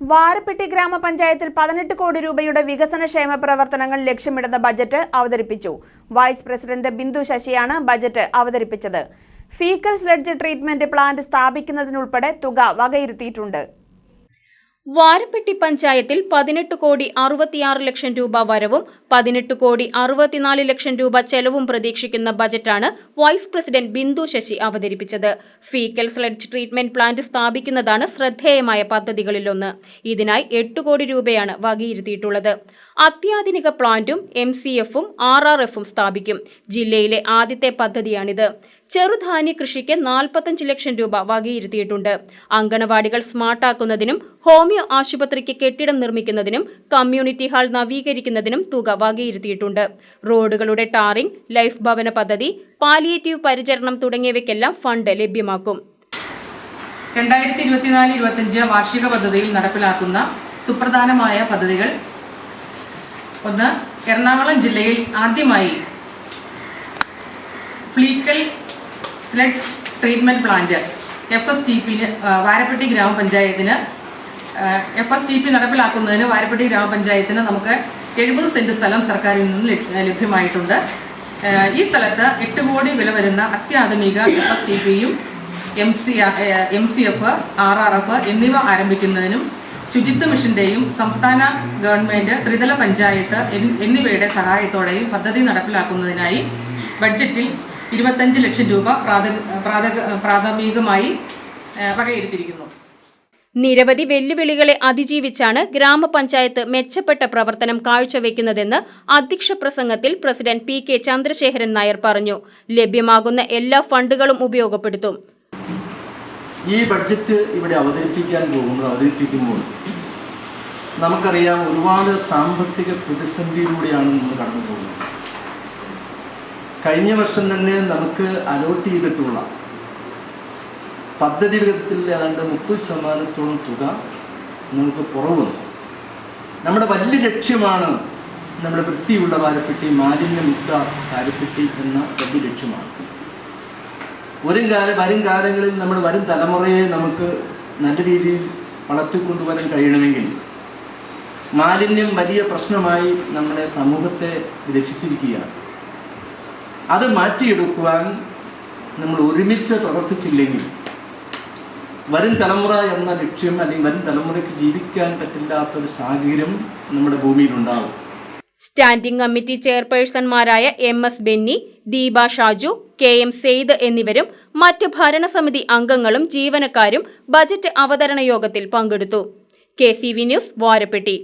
വാരപ്പെട്ടി ഗ്രാമപഞ്ചായത്തിൽ പതിനെട്ട് കോടി രൂപയുടെ വികസന ക്ഷേമ പ്രവർത്തനങ്ങൾ ലക്ഷ്യമിടുന്ന ബജറ്റ് അവതരിപ്പിച്ചു. വൈസ് പ്രസിഡന്റ് ബിന്ദു ശശിയാണ് ബജറ്റ് അവതരിപ്പിച്ചത്. ഫീക്കൽ സ്ലഡ്ജ് ട്രീറ്റ്മെന്റ് പ്ലാന്റ് സ്ഥാപിക്കുന്നതിനുൾപ്പെടെ തുക വകയിരുത്തിയിട്ടുണ്ട്. വാരപ്പെട്ടി പഞ്ചായത്തിൽ പതിനെട്ട് കോടി അറുപത്തിയാറ് ലക്ഷം രൂപ വരവും പതിനെട്ട് കോടി അറുപത്തിനാല് ലക്ഷം രൂപ ചെലവും പ്രതീക്ഷിക്കുന്ന ബജറ്റാണ് വൈസ് പ്രസിഡന്റ് ബിന്ദു ശശി അവതരിപ്പിച്ചത്. ഫീക്കൽ സ്ലഡ്ജ് ട്രീറ്റ്മെന്റ് പ്ലാന്റ് സ്ഥാപിക്കുന്നതാണ് ശ്രദ്ധേയമായ പദ്ധതികളിലൊന്ന്. ഇതിനായി എട്ട് കോടി രൂപയാണ് വകയിരുത്തിയിട്ടുള്ളത്. അത്യാധുനിക പ്ലാന്റും എം സി എഫും ആർ ആർ എഫും സ്ഥാപിക്കും. ജില്ലയിലെ ആദ്യത്തെ പദ്ധതിയാണിത്. ചെറുധാന്യ കൃഷിക്ക് നാൽപ്പത്തഞ്ച് ലക്ഷം രൂപ വകയിരുത്തിയിട്ടുണ്ട്. അങ്കണവാടികൾ സ്മാർട്ടാക്കുന്നതിനും ഹോമിയോ ആശുപത്രിക്ക് കെട്ടിടം നിർമ്മിക്കുന്നതിനും കമ്മ്യൂണിറ്റി ഹാൾ നവീകരിക്കുന്നതിനും തുക വകയിരുത്തിയിട്ടുണ്ട്. റോഡുകളുടെ ടാറിംഗ് ലൈഫ് ഭവന പദ്ധതി പാലിയേറ്റീവ് പരിചരണം തുടങ്ങിയവയ്ക്കെല്ലാം ഫണ്ട് ലഭ്യമാക്കും. രണ്ടായിരത്തി ഇരുപത്തിനാല് ഇരുപത്തിയഞ്ച് വാർഷിക പദ്ധതിയിൽ നടപ്പിലാക്കുന്ന സുപ്രധാനമായ പദ്ധതികൾ ഒന്ന് എറണാകുളം ജില്ലയിൽ ആദ്യമായി faecal sludge treatment plant F S T പിന് വാരപ്പെട്ടി ഗ്രാമപഞ്ചായത്തിന് എഫ് എസ് ടി പി നടപ്പിലാക്കുന്നതിന് വാരപ്പെട്ടി ഗ്രാമപഞ്ചായത്തിന് നമുക്ക് എഴുപത് സെന്റ് സ്ഥലം സർക്കാരിൽ നിന്ന് ലഭ്യമായിട്ടുണ്ട്. ഈ സ്ഥലത്ത് എട്ട് കോടി വില വരുന്ന അത്യാധുനിക എഫ് എസ് ടി പിയും M C M C F R R F എന്നിവ ആരംഭിക്കുന്നതിനും ശുചിത്വ മിഷന്റെയും സംസ്ഥാന ഗവൺമെന്റ് ത്രിതല പഞ്ചായത്ത് എന്നി- എന്നിവയുടെ സഹായത്തോടെയും പദ്ധതി നടപ്പിലാക്കുന്നതിനായി ബഡ്ജറ്റിൽ ഇരുപത്തഞ്ച് ലക്ഷം രൂപ പ്രാഥ- പ്രാഥ- പ്രാഥമികമായി വകയിരുത്തിയിരിക്കുന്നു. നിരവധി വെല്ലുവിളികളെ അതിജീവിച്ചാണ് ഗ്രാമപഞ്ചായത്ത് മെച്ചപ്പെട്ട പ്രവർത്തനം കാഴ്ചവെക്കുന്നതെന്ന് അധ്യക്ഷ പ്രസംഗത്തിൽ president P K Chandrasekharan Nair പറഞ്ഞു. ലഭ്യമാകുന്ന എല്ലാ ഫണ്ടുകളും ഉപയോഗപ്പെടുത്തും. ഈ ബഡ്ജറ്റ് ഇവിടെ അവതരിപ്പിക്കാൻ പോകുമ്പോൾ അവതരിപ്പിക്കുമ്പോൾ നമുക്കറിയാം ഒരുപാട് സാമ്പത്തിക പ്രതിസന്ധിയിലൂടെയാണ് നമ്മൾ കടന്നു പോകുന്നത് കഴിഞ്ഞ വർഷം തന്നെ നമുക്ക് അലോട്ട് ചെയ്തിട്ടുള്ള പദ്ധതി വിഹിതത്തിൽ ഏതാണ്ട് മുപ്പത് ശതമാനത്തോളം തുക നമുക്ക് കുറവ് വന്നു നമ്മുടെ വലിയ ലക്ഷ്യമാണ് നമ്മുടെ വൃത്തിയുള്ള വാരപ്പെട്ടി മാലിന്യമുക്ത വാരപ്പെട്ടി എന്ന വലിയ ലക്ഷ്യമാണ്. വരും കാല വരും കാലങ്ങളിൽ നമ്മൾ വരും തലമുറയെ നമുക്ക് നല്ല രീതിയിൽ വളർത്തിക്കൊണ്ടുവരാൻ കഴിയണമെങ്കിൽ മാലിന്യം വലിയ പ്രശ്നമായി നമ്മുടെ സമൂഹത്തെ ഗ്രസിച്ചിരിക്കുകയാണ് അത് മാറ്റിയെടുക്കുവാൻ നമ്മൾ ഒരുമിച്ച് പ്രവർത്തിച്ചില്ലെങ്കിൽ വരും തലമുറ എന്ന ലക്ഷ്യം അല്ലെങ്കിൽ വരും തലമുറയ്ക്ക് ജീവിക്കാൻ പറ്റില്ലാത്ത ഒരു സാഹചര്യം നമ്മുടെ ഭൂമിയിലുണ്ടാകും standing committee ചെയർപേഴ്സൺമാരായ M S Benny Deepa Shaju K M Saeed എന്നിവരും മറ്റ് ഭരണസമിതി അംഗങ്ങളും ജീവനക്കാരും ബജറ്റ് അവതരണ യോഗത്തിൽ പങ്കെടുത്തു. K C V news Varappetty.